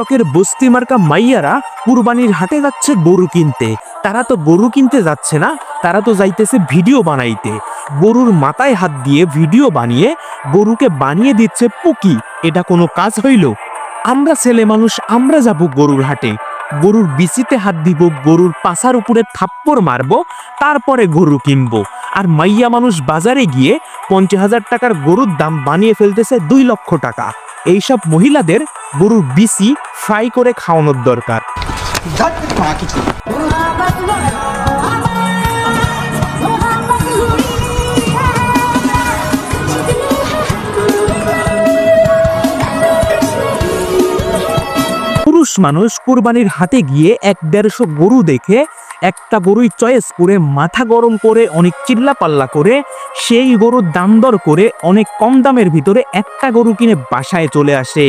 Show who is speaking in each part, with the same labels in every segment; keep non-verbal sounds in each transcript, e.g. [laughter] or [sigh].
Speaker 1: টিকটকের বস্তি মার্কা মাইয়ারা কুরবানির হাটে যাচ্ছে গরু কিনতে। তারা তো গরু কিনতে যাচ্ছে না, তারা তো যাইতেছে ভিডিও বানাইতে। গরুর মাথায় হাত দিয়ে ভিডিও বানিয়ে গরুকে বানিয়ে দিচ্ছে পুকি। এটা কোনো কাজ হইল? আমরা ছেলে মানুষ, আমরা যাব গরুর হাটে। গরুর বিচিতে হাত দিব, গরুর পাছার উপরে থাপ্পড় মারবো, তারপরে গরু কিনবো। আর মাইয়া মানুষ বাজারে গিয়ে পঞ্চাশ হাজার টাকার গরুর দাম বানিয়ে ফেলতেছে দুই লক্ষ টাকা। এইসব মহিলাদের গরুর বিচি ফ্রাই করে খাওয়ানোর দরকার। পুরুষ মানুষ কোরবানির হাতে গিয়ে এক দেড়শো গরু দেখে একটা গরুই চয়েস করে মাথা গরম করে, অনেক চিল্লা পাল্লা করে, সেই গরুর দাম দর করে অনেক কম দামের ভিতরে একটা গরু কিনে বাসায় চলে আসে।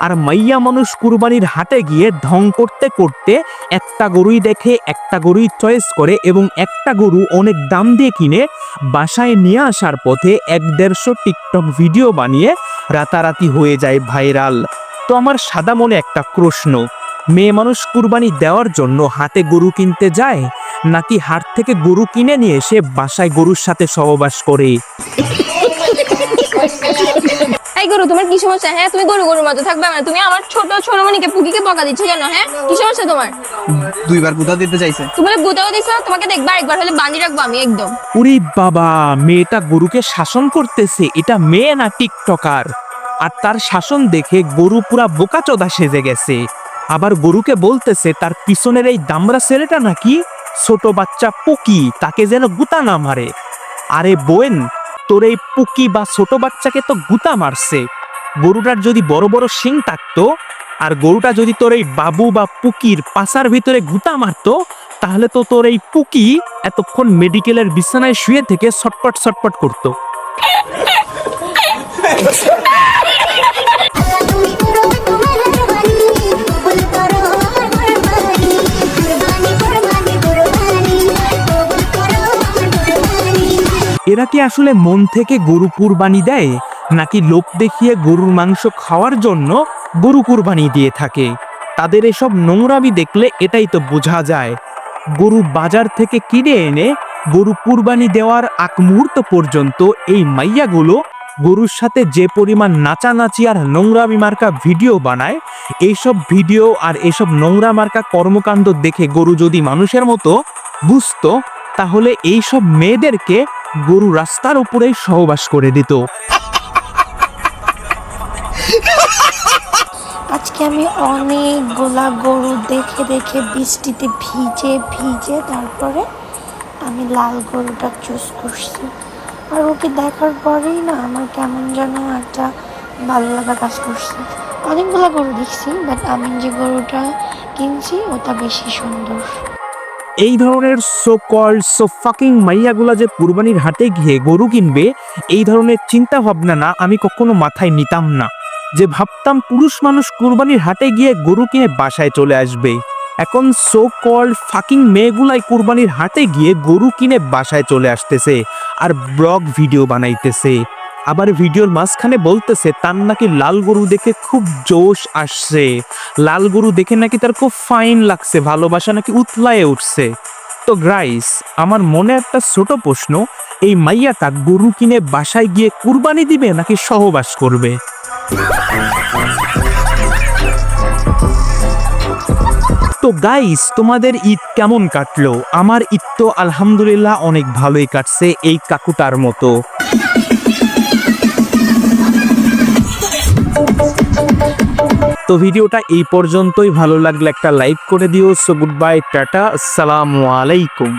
Speaker 1: আর মাইয়া মানুষ কুরবানির হাতে গিয়ে ধং করতে করতে একটা গরুই দেখে, একটা গরুই চয়েস করে এবং একটা গরু অনেক দাম দিয়ে কিনে বাসায় নিয়ে আসার পথে এক দেড়শো টিকটক ভিডিও বানিয়ে রাতারাতি হয়ে যায় ভাইরাল। তো আমার সাদা মনে একটা প্রশ্ন মেয়ে মানুষ কুরবানি দেওয়ার জন্য হাতে গরু কিনতে যায় নাকি হাট থেকে গরু কিনে নিয়ে এসে বাসায় গরুর সাথে সহবাস করে?
Speaker 2: এই গরু তোমার কি সমস্যা? হ্যাঁ তুমি গরু গরুর মতো থাকবে না তুমি আমার ছোট ছোটমণিকে পুকিকে বকা দিচ্ছ কেন হ্যাঁ? কি সমস্যা তোমার?
Speaker 3: দুইবার গুতা দিতে চাইছে।
Speaker 2: তুমি গুতাও দিছো তোমাকে দেখবা একবার হলে বাঁধি রাখব আমি একদম।
Speaker 1: উরি বাবা মেয়েটা গরুকে শাসন করতেছে এটা মেয়ে না টিকটকার? আর তার শাসন দেখে গরু পুরা বোকাচোদা সেজে গেছে। আবার গরুকে বলতেছে, তার পিছনের এই দামরা ছেলেটা নাকি ছোট বাচ্চা পুকি, তাকে যেন গুতা না মারে। আরে বোন, তোর এই পুকি বা ছোট বাচ্চাকে তো গুতা মারছে। গরুটার যদি বড় বড় শিং থাকতো আর গরুটা যদি তোর এই বাবু বা পুকির পাশার ভিতরে গুতা মারতো, তাহলে তো তোর এই পুকি এতক্ষণ মেডিকেলের বিছানায় শুয়ে থেকে ছটপট ছটপট করতো। [laughs] এরা কি আসলে মন থেকে গরু কুরবানি দেয়, নাকি লোক দেখিয়ে গরুর মাংস খাওয়ার জন্য গরু কুরবানি দিয়ে থাকে? তাদের এসব নোংরামি দেখলে এটাই তো বোঝা যায়। গরু বাজার থেকে কিনে এনে গরু কুরবানি দেওয়ার আগ মুহূর্ত পর্যন্ত এই মাইয়াগুলো গরুর সাথে যে পরিমাণ নাচানাচি আর নোংরামি মার্কা ভিডিও বানায়, এইসব ভিডিও আর এসব নোংরা মার্কা কর্মকাণ্ড দেখে গরু যদি মানুষের মতো বুঝতো, তাহলে এইসব মেয়েদেরকে গরু রাস্তার উপরে সহবাস করে দিত।
Speaker 4: আজকে আমি অনেকগুলা গরু দেখে দেখে বৃষ্টিতে ভিজে ভিজে তারপরে আমি লাল গরুটা চুজ করছি। আর ওকে দেখার পরেই না আমার কেমন যেন একটা ভালো লাগা কাজ করছে। অনেকগুলা গরু দেখছি বাট আমি যে গরুটা কিনছি, ওটা বেশি সুন্দর।
Speaker 1: এই ধরনের সো কল সো ফাকিং মাইয়াগুলা যে কুরবানির হাটে গিয়ে গরু কিনবে, এই ধরনের চিন্তা ভাবনা না আমি কখনো মাথায় নিতাম না। যে ভাবতাম পুরুষ মানুষ কুরবানির হাটে গিয়ে গরু কিনে বাসায় চলে আসবে। এখন সো কল ফাকিং মেয়েগুলাই কুরবানির হাটে গিয়ে গরু কিনে বাসায় চলে আসতেছে, আর ব্লগ ভিডিও বানাইতেছে। আবার ভিডিওর মাঝখানে বলতেছে, তার নাকি লাল গরু দেখে খুব জোশ আসছে। লাল গরু দেখে নাকি তার খুব ফাইন লাগছে, ভালোবাসা নাকি উতলায়ে উঠছে। তো গ্রাইস আমার মনে একটা ছোট প্রশ্ন, এই মাইয়াটা গরু কিনে বাসায় গিয়ে কুরবানি দিবে নাকি সহবাস করবে? তো গাইস তোমাদের ঈদ কেমন কাটলো? আমার ঈদ তো আলহামদুলিল্লাহ অনেক ভালোই কাটছে এই কাকুটার মতো। তো ভিডিওটা এই পর্যন্তই। ভালো লাগলে একটা লাইক করে দিও। So goodbye tata. আসসালামু আলাইকুম।